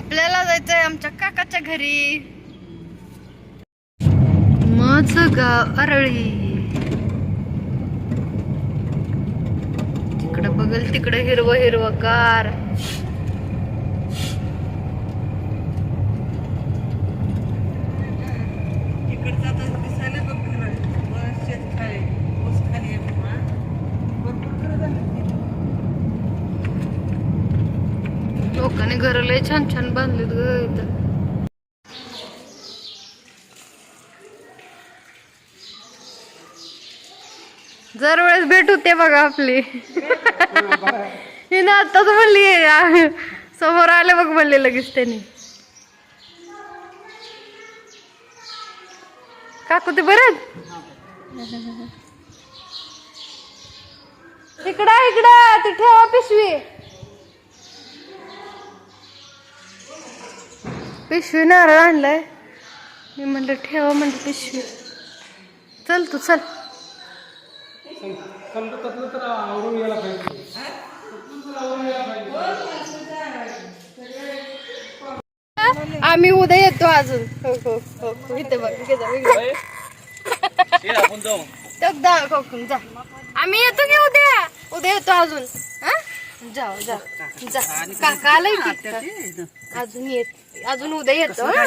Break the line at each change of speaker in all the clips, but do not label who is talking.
आपल्याला जायचंय आमच्या काकाच्या घरी. माझ गाव अरळी. तिकडं बघल तिकडं हिरवं हिरवं कार
इकडचं आता दिसायला बघ खरं. वर शेत खाली, ऊस खाली आहे बघ, हा. भरपूर घरं झाली तिथे.
लोकांनी घर लय छान छान बांधलेत ग इथं. जर वेळेस भेट बघा आपली. हिने आताच म्हणली समोर आले बघ म्हणले लगेच त्यांनी. काकू ते बरं? इकडं इकडं ती ठेवा पिशवी पिशवी नारळ आणलाय. मी म्हणलं ठेवा म्हणलं पिशवी. चल तू चल. आम्ही उद्या येतो अजून. हो हो हो. हो. इथे बघ इथे जा, इथे जा. टक दा कोकण जा. आम्ही येतो की उद्या? उद्या येतो अजून. हा जा जा जा. काका आलाय की अजून येत अजून उद्या येतो हा.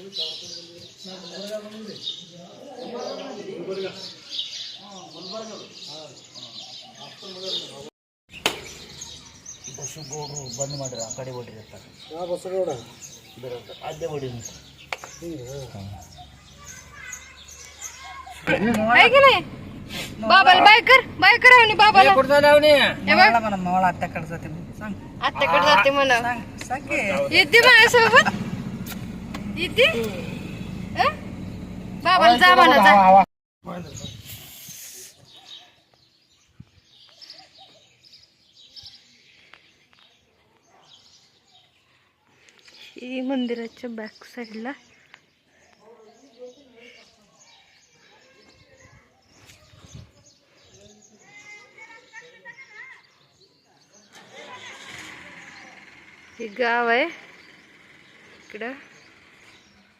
हा, घागरा आहे.
जा
त्याच्यापेक्षा
टाटा
ಬಂದ್ ಮಾಡ್ರಿ ಆ ಕಡೆ ಹೊಡಿರಿ ಅಂತ ಅದೇ ಹೊಡಿ
आहे की नाही बाबाला बाय कर बाय कर आणि बाबाला
कुठं जाऊ नये
हे बघ.
मला म्हणा मला आत्याकडे जाते म्हणून. सांग
आत्याकडे जाते म्हणा
सांग सांग की.
येते माझ्यासोबत येते हं? बाबाला जा म्हणा जा. ही मंदिराच्या बॅक साईडला हे गाव आहे. इकडं.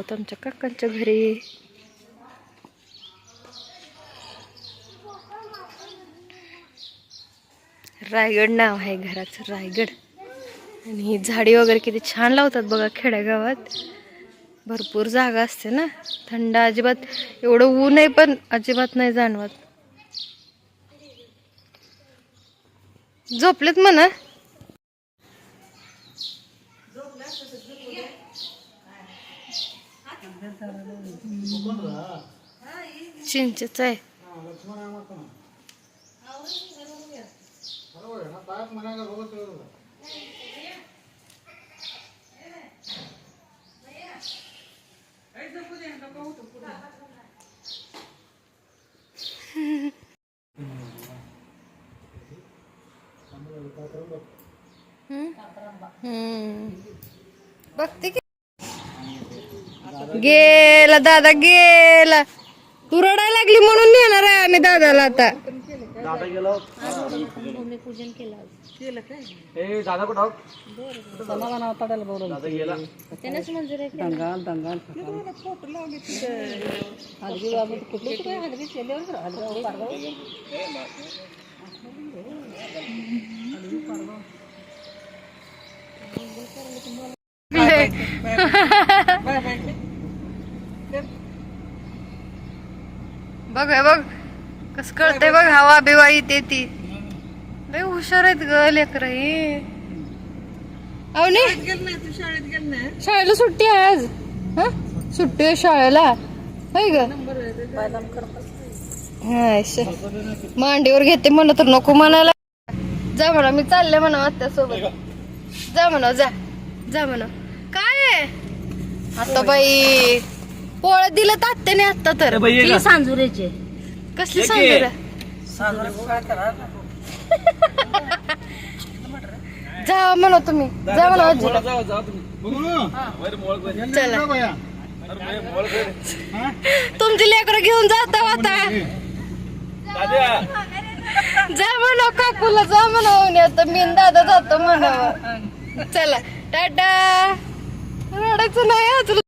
आहोत आमच्या काकांच्या घरी. रायगड नाव आहे घराचं रायगड. आणि ही झाडी वगैरे किती छान लावतात बघा खेड्यागावात भरपूर जागा असते ना. थंड अजिबात एवढं ऊन आहे पण अजिबात नाही जाणवत. झोपलेत म्हणा. चिंचेच आहे. बघते की गेला दादा गेला. तू रडायला लागली म्हणून नेणार आहे आम्ही दादाला आता.
दादा गेलो. ए दादा कुठं दादा गेला.
बाय बाय
बघ हे बघ. कस कळतंय बघ हवा बिवा येते ती. लय हुशार आहेत ग लेकर हे. शाळेला सुट्टी आहे आज. हा? सुट्टी आहे शाळेला. होय ग? हाय, श. मांडीवर घेते म्हणलं तर नको म्हणायला. जा म्हणा मी चालले म्हणा आत्या सोबत जा म्हणा जा. जा म्हणा. काय आहे? आता बाई. पोळ दिलं तात्याने आता तर.
सांजुरेचे.
कसली सांगू जा म्हणा तुम्ही. जा म्हणा आजी.
जा जा तुम्ही.
चला. तुमची लेकरं घेऊन जाता आता
दादा
जा म्हणा काकूला जा म्हणा आता. मी न दादा जातो म्हणा. चला. टाटा. रडायचं नाही अजून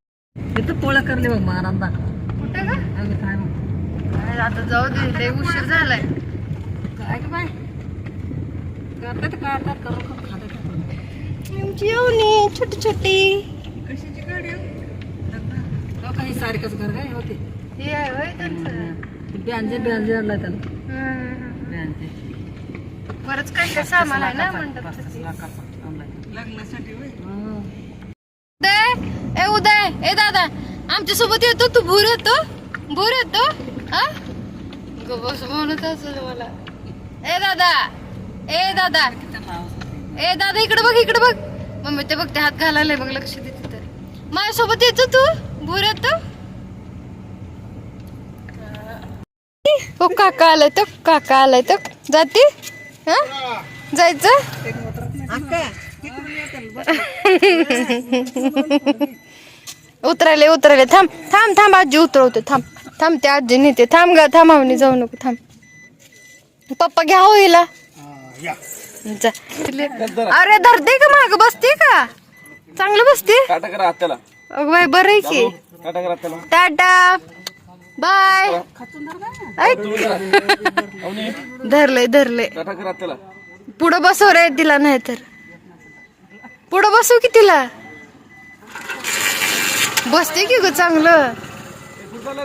इथं पोळ्या करले बघ महाराजांना
कुठं का
अगं काय मग.
काय आता जाऊ दे लय उशीर झालाय.
काय बाय करतात काढतात करून करून खातात.
आमची येऊनी छोटी छोटी.
कशाची गाडी आहे?
हो काही सारखंच घर काय? होते
हे आहे होय त्यांचं.
ब्यांजे ब्यांजे आणला त्याला.
हम्म.
ब्यांजे
बरंच काय काय सामान आहे ना म्हणतात
लग्नासाठी होय?
ए दादा आमच्यासोबत येतो तू भूर येतो भूर येतो हा? म्हणत असेल मला. ए दादा ए दादा. ए दादा इकडे बघ इकडे बघ. मम्मी ते बघ ते हात घालायला बघ लक्ष देते तर माझ्यासोबत येतो तू? भूर येतो हो काका आलाय तो काका आलाय तो. जाती? हा? जायचं? उतरायले उतरायले. थांब थांब थांब आजी उतरवते. थांब थांब ते आजी नेते थांब ग थांबावणी जाऊ नको थांब. पप्पा घ्या हो हिला. जा. अरे धरते का माग? बसते का? चांगलं बसते?
टाटा करा आत्याला.
अगं बाई बरं आहे की.
टाटा करा आत्याला.
टाटा. बाय. ऐक.
अवनी
धरलंय धरलंय.
टाटा करा आत्याला.
पुढं बसव रे तिला नाही तर पुढं बसव की तिला. बसते की ग चांगलं?
कुठं